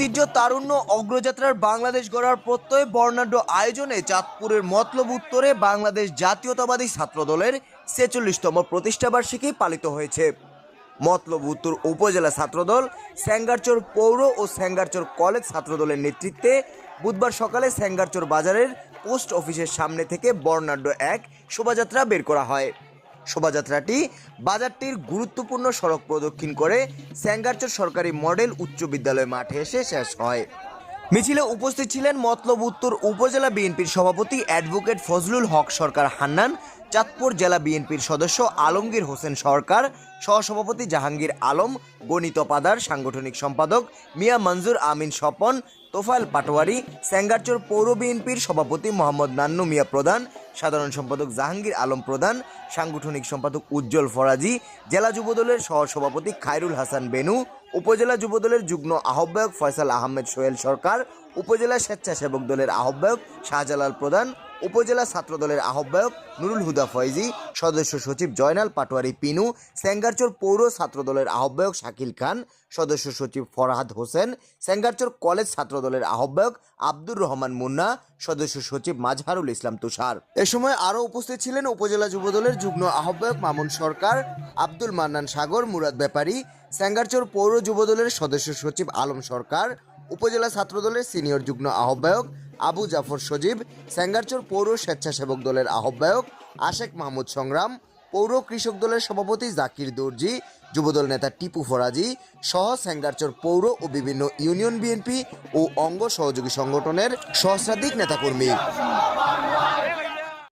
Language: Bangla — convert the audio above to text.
ঐতিহ্য তারুণ্য অগ্রযাত্রার বাংলাদেশ গড়ার প্রত্যয় বর্ণাঢ্য আয়োজনে চাঁদপুরের মতলব উত্তরে বাংলাদেশ জাতীয়তাবাদী ছাত্রদলের ছেচল্লিশতম প্রতিষ্ঠাবার্ষিকী পালিত হয়েছে। মতলব উত্তর উপজেলা ছাত্রদল, স্যাঙ্গারচর পৌর ও স্যাঙ্গারচর কলেজ ছাত্রদলের নেতৃত্বে বুধবার সকালে স্যাঙ্গারচর বাজারের পোস্ট অফিসের সামনে থেকে বর্ণাঢ্য এক শোভাযাত্রা বের করা হয়। শোভাযাত্রাটি বাজারটির গুরুত্বপূর্ণ সড়ক প্রদক্ষিণ করে স্যাঙ্গারচর সরকারি মডেল উচ্চ বিদ্যালয় মাঠে এসে শেষ হয়। মিছিলে উপস্থিত ছিলেন মতলব উত্তর উপজেলা বিএনপির সভাপতি অ্যাডভোকেট ফজলুল হক সরকার হান্নান, চাঁদপুর জেলা বিএনপির সদস্য আলমগীর হোসেন সরকার, সহসভাপতি জাহাঙ্গীর আলম, গণিত পাদার, সাংগঠনিক সম্পাদক মিয়া মঞ্জুর আমিন স্বপন, তোফায়েল পাটোয়ারি, স্যাঙ্গারচর পৌর বিএনপির সভাপতি মোহাম্মদ নান্নু মিয়া প্রধান, সাধারণ সম্পাদক জাহাঙ্গীর আলম প্রধান, সাংগঠনিক সম্পাদক উজ্জ্বল ফরাজি, জেলা যুবদলের সহসভাপতি খায়রুল হাসান বেনু উপজেলা যুবদলের যুগ্ম আহ্বায়ক ফয়সাল আহমেদ সোহেল সরকার উপজেলা স্বেচ্ছাসেবক দলের আহ্বায়ক শাহজালাল প্রধান উপজেলা ছাত্র দলের আহ্বায়ক নুরুল হুদা ফয়জি, সদস্য সচিব জয়নাল পাটোয়ারি পিনু স্যাঙ্গারচর পৌর ছাত্র দলের আহ্বায়ক শাকিল খান, সদস্য সচিব ফরহাদ হোসেন স্যাঙ্গারচর কলেজ ছাত্র দলের আহ্বায়ক আব্দুর রহমান মুন্না, সদস্য সচিব মাজহারুল ইসলাম তুষার। এ সময় আরও উপস্থিত ছিলেন উপজেলা যুবদলের যুগ্ম আহ্বায়ক মামুন সরকার, আব্দুল মান্নান সাগর, মুরাদ ব্যাপারী স্যাঙ্গারচর পৌর যুবদলের সদস্য সচিব আলম সরকার উপজেলা ছাত্রদলের সিনিয়র যুগ্ম আহ্বায়ক আবু জাফর সজীব স্যাঙ্গারচর পৌর স্বেচ্ছাসেবক দলের আহ্বায়ক আশেক মাহমুদ সংগ্রাম, পৌর কৃষক দলের সভাপতি জাকির দর্জি, যুবদল নেতা টিপু ফরাজি সহ স্যাঙ্গারচর পৌর ও বিভিন্ন ইউনিয়ন বিএনপি ও অঙ্গ সহযোগী সংগঠনের সহস্রাধিক নেতাকর্মী।